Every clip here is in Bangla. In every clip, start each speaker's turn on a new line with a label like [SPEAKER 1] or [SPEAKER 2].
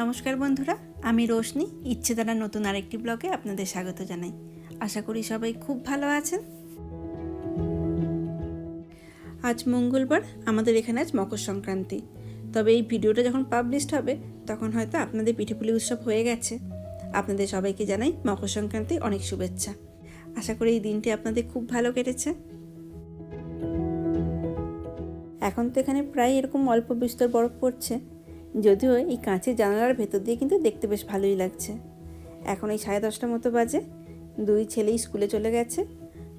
[SPEAKER 1] নমস্কার বন্ধুরা, আমি রোশনি ইচ্ছে দ্বারা নতুন আরেকটি ব্লগে আপনাদের স্বাগত জানাই। আশা করি সবাই খুব ভালো আছেন। আজ মঙ্গলবার, আমাদের এখানে আজ মকর সংক্রান্তি। তবে এই ভিডিওটা যখন পাবলিশড হবে, তখন হয়তো আপনাদের পিঠেপুলি উৎসব হয়ে গেছে। আপনাদের সবাইকে জানাই মকর সংক্রান্তি অনেক শুভেচ্ছা। আশা করি এই দিনটি আপনাদের খুব ভালো কেটেছে। এখন তো এখানে প্রায় এরকম অল্প বিস্তর বরফ পড়ছে। যদিও এই কাঁচের জানালার ভেতর দিয়ে কিন্তু দেখতে বেশ ভালোই লাগছে। এখন এই সাড়ে দশটার মতো বাজে। দুই ছেলেই স্কুলে চলে গেছে।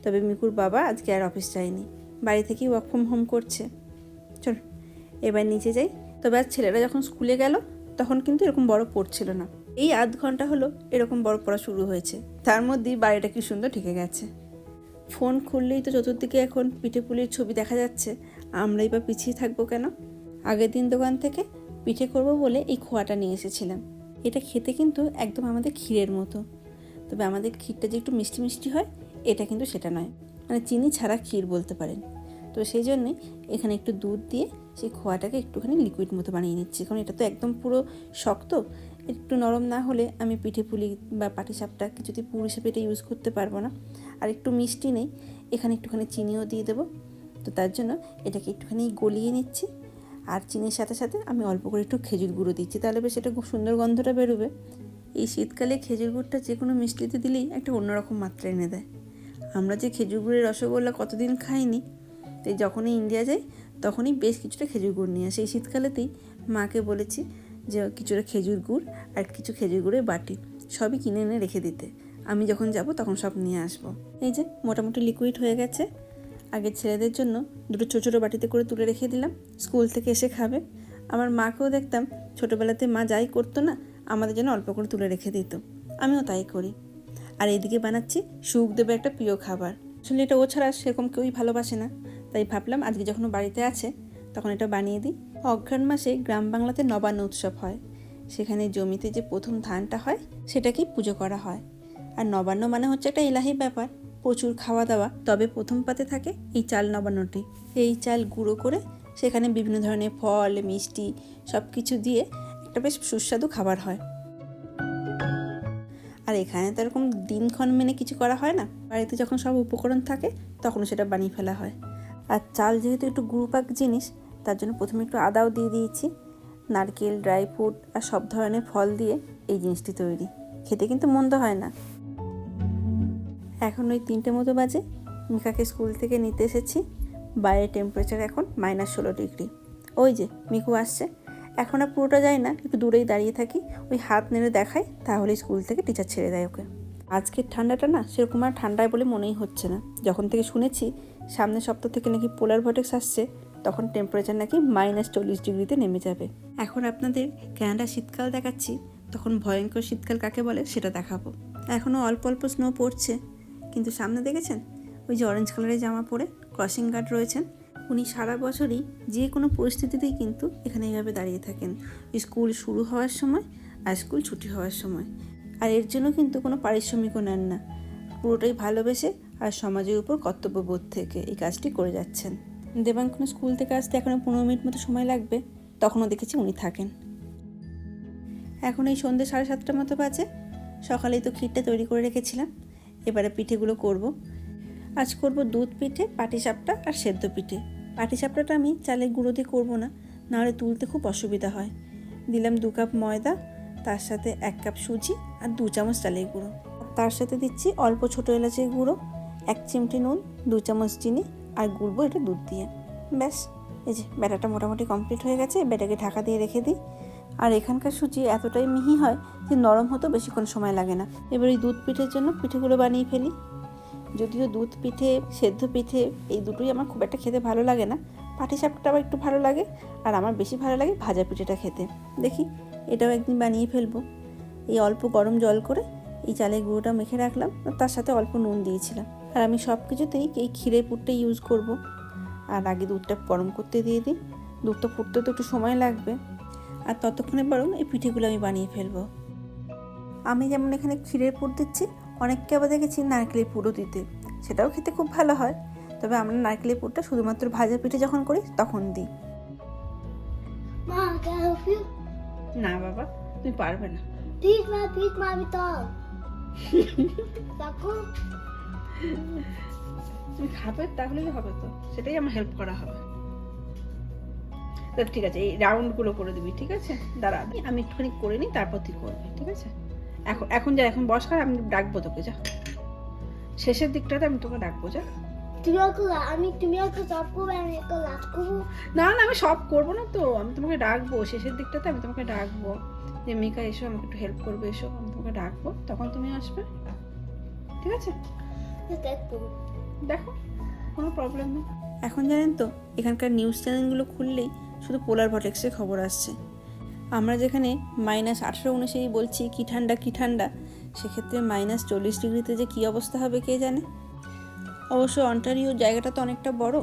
[SPEAKER 1] তবে মিকুর বাবা আজকে আর অফিস যায়নি। বাড়ি থেকেই ওয়ার্ক ফ্রম হোম করছে। চল, এবার নিচে যাই। তবে আজ ছেলেরা যখন স্কুলে গেল, তখন কিন্তু এরকম বরফ পড়ছিল না। এই আধ ঘণ্টা হলো এরকম বরফ পড়া শুরু হয়েছে। তার মধ্যেই বাড়িটা কি সুন্দর ঢেকে গেছে। ফোন খুললেই তো চতুর্দিকে এখন পিঠে পুলির ছবি দেখা যাচ্ছে। আমরাই বা পিছিয়ে থাকব কেন? আগের দিন দোকান থেকে পিঠে করব বলে এই খোয়াটা নিয়ে এসেছিলাম। এটা খেতে কিন্তু একদম আমাদের ক্ষীরের মতো। তবে আমাদের ক্ষীরটা যে একটু মিষ্টি মিষ্টি হয়, এটা কিন্তু সেটা নয়। মানে চিনি ছাড়া ক্ষীর বলতে পারেন। তো সেই জন্যে এখানে একটু দুধ দিয়ে সেই খোয়াটাকে একটুখানি লিকুইড মতো বানিয়ে নিচ্ছি। কারণ এটা তো একদম পুরো শক্ত। একটু নরম না হলে আমি পিঠে পুলি বা পাটিসাপটা কিছুতে পুর হিসেবে এটা ইউজ করতে পারব না। আর একটু মিষ্টি নেই, এখানে একটুখানি চিনিও দিয়ে দেবো। তো তার জন্য এটাকে একটুখানি গলিয়ে নিচ্ছি। আর চিনির সাথে সাথে আমি অল্প করে একটু খেজুর গুঁড়ো দিচ্ছি। তাহলে বেশ এটা খুব সুন্দর গন্ধটা বেরোবে। এই শীতকালে খেজুর গুড়টা যে কোনো মিষ্টিতে দিলেই একটা অন্যরকম মাত্রা এনে দেয়। আমরা যে খেজুর গুড়ের রসগোল্লা কতদিন খাইনি তাই যখনই ইন্ডিয়া যাই, তখনই বেশ কিছুটা খেজুর গুড় নিয়ে আসি। এই শীতকালেতেই মাকে বলেছি যে কিছুটা খেজুর গুড় আর কিছু খেজুর গুড়ের বাটি সবই কিনে এনে রেখে দিতে। আমি যখন যাব তখন সব নিয়ে আসব। এই যে মোটামুটি লিকুইড হয়ে গেছে। আগে ছেলেদের জন্য দুটো ছোটো ছোটো বাটিতে করে তুলে রেখে দিলাম। স্কুল থেকে এসে খাবে। আমার মাকেও দেখতাম, ছোটোবেলাতে মা যাই করতো না, আমাদের জন্য অল্প করে তুলে রেখে দিত। আমিও তাই করি। আর এইদিকে বানাচ্ছি সুখদেবের একটা প্রিয় খাবার। আসলে এটা ও ছাড়া সেরকম কেউই ভালোবাসে না। তাই ভাবলাম আজকে যখন বাড়িতে আছে, তখন এটা বানিয়ে দিই। অঘ্রাণ মাসে গ্রাম বাংলাতে নবান্ন উৎসব হয়। সেখানে জমিতে যে প্রথম ধানটা হয়, সেটাকেই পুজো করা হয়। আর নবান্ন মানে হচ্ছে একটা এলাহি ব্যাপার। প্রচুর খাওয়া দাওয়া, তবে প্রথম পাতে থাকে এই চাল নবান্নটি। এই চাল গুঁড়ো করে সেখানে বিভিন্ন ধরনের ফল, মিষ্টি সব কিছু দিয়ে একটা বেশ সুস্বাদু খাবার হয়। আর এখানে তো এরকম দিনক্ষণ মেনে কিছু করা হয় না। বাড়িতে যখন সব উপকরণ থাকে তখন সেটা বানিয়ে ফেলা হয়। আর চাল যেহেতু একটু গুরুপাক জিনিস, তার জন্য প্রথমে একটু আদাও দিয়ে দিয়েছি। নারকেল, ড্রাই ফ্রুট আর সব ধরনের ফল দিয়ে এই জিনিসটি তৈরি। খেতে কিন্তু মন্দ হয় না। এখন ওই তিনটে মতো বাজে। মিকাকে স্কুল থেকে নিতে এসেছি। বাইরের টেম্পারেচার এখন মাইনাস ষোলো ডিগ্রি ওই যে, মিকু আসছে। এখন আর পুরোটা যায় না, একটু দূরেই দাঁড়িয়ে থাকি। ওই হাত নেড়ে দেখাই, তাহলে স্কুল থেকে টিচার ছেড়ে দেয় ওকে। আজকের ঠান্ডাটা না, সেরকম আর ঠান্ডায় বলে মনেই হচ্ছে না। যখন থেকে শুনেছি সামনের সপ্তাহ থেকে নাকি পোলার ভটেক্স আসছে, তখন টেম্পারেচার নাকি মাইনাস চল্লিশ ডিগ্রিতে নেমে যাবে। এখন আপনাদের ক্যানাডা শীতকাল দেখাচ্ছি, তখন ভয়ঙ্কর শীতকাল কাকে বলে সেটা দেখাবো। এখনও অল্প অল্প স্নো পড়ছে। কিন্তু সামনে দেখেছেন? ওই যে অরেঞ্জ কালারের জামা পরে ক্রসিং গার্ড রয়েছেন। উনি সারা বছরই যে কোনো পরিস্থিতিতেই কিন্তু এখানে এইভাবে দাঁড়িয়ে থাকেন। স্কুল শুরু হওয়ার সময় আর স্কুল ছুটি হওয়ার সময়। আর এর জন্য কিন্তু কোনো পারিশ্রমিকও নেন না। পুরোটাই ভালোবেসে আর সমাজের উপর কর্তব্যবোধ থেকে এই কাজটি করে যাচ্ছেন। দেবাঙ্কন স্কুল থেকে আসতে এখনও পনেরো মিনিট মতো সময় লাগবে। তখনও দেখেছি উনি থাকেন। এখন এই সন্ধ্যে সাড়ে সাতটার মতো বাজে। সকালেই তো ক্ষীরটা তৈরি করে রেখেছিলাম। এবারে পিঠেগুলো করব। আজ করব দুধ পিঠে, পাটিসাপটা আর সেদ্ধ পিঠে। পাটিসাপটাটা আমি চালের গুঁড়ো দিয়ে করব না, নাহলে তুলতে খুব অসুবিধা হয়। দিলাম দু কাপ ময়দা, তার সাথে এক কাপ সুজি আর দু চামচ চালের গুঁড়ো। তার সাথে দিচ্ছি অল্প ছোটো এলাচের গুঁড়ো, এক চিমটি নুন, দু চামচ চিনি আর গুড়বো এটা দুধ দিয়ে। ব্যাস, এই যে ব্যাটাটা মোটামুটি কমপ্লিট হয়ে গেছে, ব্যাটাকে ঢাকা দিয়ে রেখে দিই। আর এখানকার সুজি এতটাই মিহি হয় যে নরম হতেও বেশিক্ষণ সময় লাগে না। এবার এই দুধ পিঠের জন্য পিঠেগুলো বানিয়ে ফেলি। যদিও দুধ পিঠে, সেদ্ধ পিঠে এই দুটোই আমার খুব একটা খেতে ভালো লাগে না। পাটিসাপটা আবার একটু ভালো লাগে আর আমার বেশি ভালো লাগে ভাজা পিঠেটা খেতে। দেখি, এটাও একদিন বানিয়ে ফেলব। এই অল্প গরম জল করে এই চালের গুঁড়োটা মেখে রাখলাম আর তার সাথে অল্প নুন দিয়েছিলাম। আর আমি সব কিছুতেই এই ক্ষীরের পুরটা ইউজ করব। আর আগে দুধটা গরম করতে দিয়ে দিই। দুধটা ফুটতে তো একটু সময় লাগবে। আর ততক্ষণে বরং এই পিঠেগুলো আমি বানিয়ে ফেলব। আমি যেমন এখানে ক্ষীরের পুর দিচ্ছি অনেককে আবার দেখেছি নারকেলের পুরও দিতে। সেটাও খেতে খুব ভালো হয়। তবে আমরা নারকেলের পুরটা শুধুমাত্র ভাজা পিঠে যখন করি তখন দিই? না বাবা তুমি পারবে না।
[SPEAKER 2] Dog.
[SPEAKER 1] তুমি খাবে তাহলেই হবে তো। সেটাই আমার হেল্প করা হবে। তা ঠিক আছে এই রাউন্ডগুলো করে দিবি ঠিক আছে? দাঁড়া আমি একটুখানি করে নিই তারপর তুই করবি ঠিক আছে? এখন এখন যা এখন বস কর আমি ডাকবো তোকে যা। শেষের দিকটাতে আমি তোকে ডাকবো যা।
[SPEAKER 2] আমি তুমি সব করবে আমি লাস্ট করব।
[SPEAKER 1] না না আমি সব করব না তো আমি তোমাকে ডাকবো। শেষের দিকটাতে আমি তোমাকে ডাকবো। যে মিকা এসো আমাকে একটু হেল্প করবে এসো আমি তোমাকে ডাকবো। তখন তুমি আসবে। ঠিক আছে? দেখো কোনো প্রবলেম নেই। এখন জানেন তো এখানকার নিউজ চ্যানেলগুলো খুললেই শুধু পোলার ভটেক্সের খবর আসছে। আমরা যেখানে মাইনাস আঠেরো উনিশেই বলছি, কী ঠান্ডা কী ঠান্ডা? সেক্ষেত্রে মাইনাস চল্লিশ ডিগ্রিতে যে কী অবস্থা হবে কে জানে? অবশ্য অন্টারিও জায়গাটা তো অনেকটা বড়।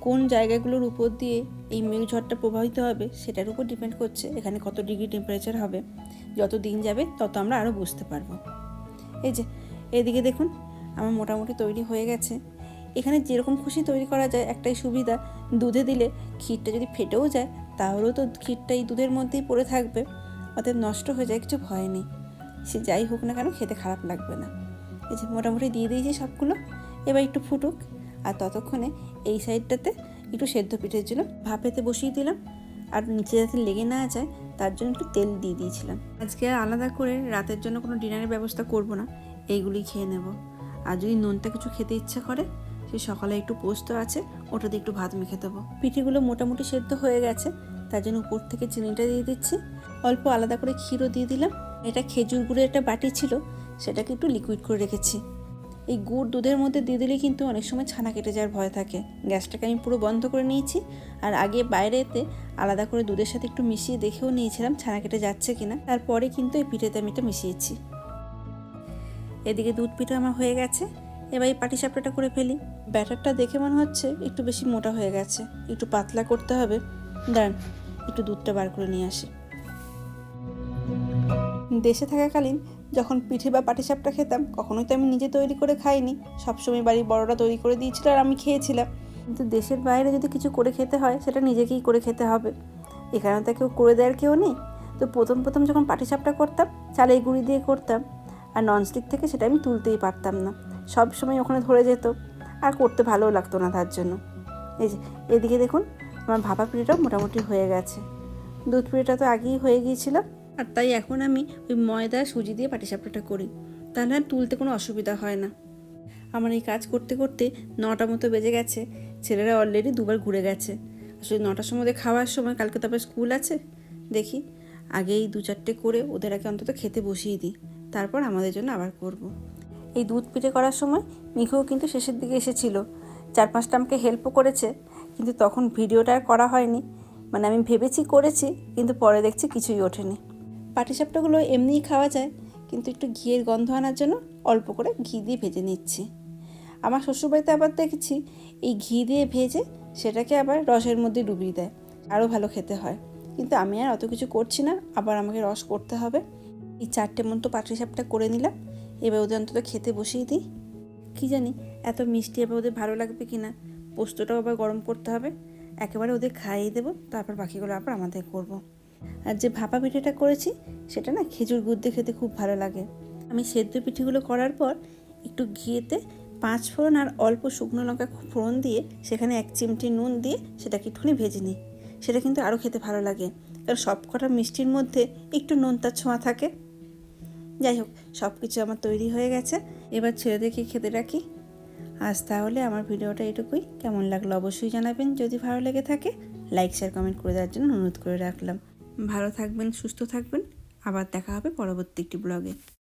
[SPEAKER 1] কোন জায়গাগুলোর উপর দিয়ে এই মেঘঝড়টা প্রভাবিত হবে সেটার উপর ডিপেন্ড করছে, এখানে কত ডিগ্রি টেম্পারেচার হবে। যত দিন যাবে তত আমরা আরও বুঝতে পারব। এই যে, এদিকে দেখুন, আমার মোটামুটি তৈরি হয়ে গেছে। এখানে যেরকম খুশি তৈরি করা যায় একটাই সুবিধা দুধে দিলে ক্ষীরটা যদি ফেটেও যায়, তাহলেও তো ক্ষীরটা এই দুধের মধ্যেই পড়ে থাকবে। অতএব নষ্ট হয়ে যায়, কিছু ভয় নেই। সে যাই হোক না কেন, খেতে খারাপ লাগবে না। এই যে মোটামুটি দিয়ে দিয়েছি সবগুলো, এবার একটু ফুটুক। আর ততক্ষণে এই সাইডটাতে একটু সেদ্ধ পিঠের জন্য ভাপেতে বসিয়ে দিলাম। আর নিচে যাতে লেগে না যায়, তার জন্য একটু তেল দিয়ে দিয়েছিলাম। আজকে আলাদা করে রাতের জন্য কোনো ডিনারের ব্যবস্থা করব না, এইগুলি খেয়ে নেব। আর যদি নোনতা কিছু খেতে ইচ্ছা করে সে সকালে একটু পোস্ত আছে, ওটা দিয়ে একটু ভাত মেখে দেবো। পিঠেগুলো মোটামুটি সেদ্ধ হয়ে গেছে, তার জন্য উপর থেকে চিনিটা দিয়ে দিচ্ছি। অল্প আলাদা করে ক্ষীরও দিয়ে দিলাম। এটা খেজুর গুড়ের একটা বাটি ছিল, সেটাকে একটু লিকুইড করে রেখেছি। এই গুড় দুধের মধ্যে দিয়ে দিলে কিন্তু অনেক সময় ছানা কেটে যাওয়ার ভয় থাকে। গ্যাসটাকে আমি পুরো বন্ধ করে নিয়েছি, আর আগে বাইরেতে আলাদা করে দুধের সাথে একটু মিশিয়ে দেখেও নিয়েছিলাম ছানা কেটে যাচ্ছে কিনা। তারপরে কিন্তু এই পিঠেতে আমি এটা মিশিয়েছি। এদিকে দুধ পিঠা আমার হয়ে গেছে। এবার এই পাটিসাপটাটা করে ফেলি। ব্যাটারটা দেখে মনে হচ্ছে একটু বেশি মোটা হয়ে গেছে। একটু পাতলা করতে হবে। দাঁড়ান, একটু দুধটা বার করে নিয়ে আসি। দেশে থাকাকালীন যখন পিঠে বা পাটিসাপটা খেতাম, কখনোই তো আমি নিজে তৈরি করে খাইনি। সবসময় বাড়ির বড়রা তৈরি করে দিয়েছিল আর আমি খেয়েছিলাম। কিন্তু দেশের বাইরে যদি কিছু করে খেতে হয়, সেটা নিজেকেই করে খেতে হবে। এখানে তো কেউ করে দেওয়ার কেউ নেই। তো প্রথম প্রথম যখন পাটিসাপটা করতাম, চালের গুঁড়ি দিয়ে করতাম। আর ননস্টিক থেকে সেটা আমি তুলতেই পারতাম না। সব সময় ওখানে ধরে যেত। আর করতে ভালোও লাগতো না তার জন্য। এই যে, এদিকে দেখুন, আমার ভাপা পিঠেটাও মোটামুটি হয়ে গেছে। দুধ পিঠেটা তো আগেই হয়ে গিয়েছিল। আর তাই এখন আমি ওই ময়দা, সুজি দিয়ে পাটিসাপটাটা করি। তাহলে আর তুলতে কোনো অসুবিধা হয় না। আমার এই কাজ করতে করতে নটা মতো বেজে গেছে। ছেলেরা অলরেডি দুবার ঘুরে গেছে। আসলে নটার সময় খাওয়ার সময়, কালকে তারপরে স্কুল আছে। দেখি, আগেই দু চারটে করে ওদের আগে অন্তত খেতে বসিয়ে দিই। তারপর আমাদের জন্য আবার করব। এই দুধ পিঠে করার সময় মিখুও কিন্তু শেষের দিকে এসেছিল। চার পাঁচটা আমাকে হেল্পও করেছে, কিন্তু তখন ভিডিওটা আর করা হয়নি। মানে আমি ভেবেছি করেছি, কিন্তু পরে দেখছি কিছুই ওঠেনি। পাটিসাপটাগুলো এমনিই খাওয়া যায়, কিন্তু একটু ঘিয়ের গন্ধ আনার জন্য অল্প করে ঘি দিয়ে ভেজে নিচ্ছি। আমার শ্বশুরবাড়িতে আবার দেখেছি, এই ঘি দিয়ে ভেজে সেটাকে আবার রসের মধ্যে ডুবিয়ে দেয়, আরও ভালো খেতে হয়। কিন্তু আমি আর অত কিছু করছি না, আবার আমাকে রস করতে হবে। এই চারটে মতো পাটিসাপটা করে নিলাম এবার ওদের অন্তত খেতে বসিয়ে দিই। কী জানি, এত মিষ্টি এবার ওদের ভালো লাগবে কি না পোস্তটাও আবার গরম করতে হবে। একেবারে ওদের খাইয়ে দেবো, তারপর বাকিগুলো আবার আমাদের করব। আর যে ভাপা পিঠেটা করেছি, সেটা না খেজুর গুড় দিয়ে খেতে খুব ভালো লাগে। আমি সেদ্ধ পিঠেগুলো করার পর একটু ঘিয়েতে পাঁচ ফোড়ন আর অল্প শুকনো লঙ্কা ফোড়ন দিয়ে সেখানে এক চিমটি নুন দিয়ে সেটাকে একটুখানি ভেজে নিই। সেটা কিন্তু আরও খেতে ভালো লাগে। কারণ সব কটা মিষ্টির মধ্যে একটু নোনতার ছোঁয়া থাকে। যাই হোক সব কিছু আমার তৈরি হয়ে গেছে। এবার ছেড়ে দেখি খেতে রাখি আজ তাহলে আমার ভিডিওটা এটুকুই। কেমন লাগল অবশ্যই জানাবেন। যদি ভালো লেগে থাকে, লাইক, শেয়ার, কমেন্ট করে দেওয়ার জন্য অনুরোধ করে রাখলাম। ভালো থাকবেন, সুস্থ থাকবেন। আবার দেখা হবে পরবর্তী একটি ব্লগে।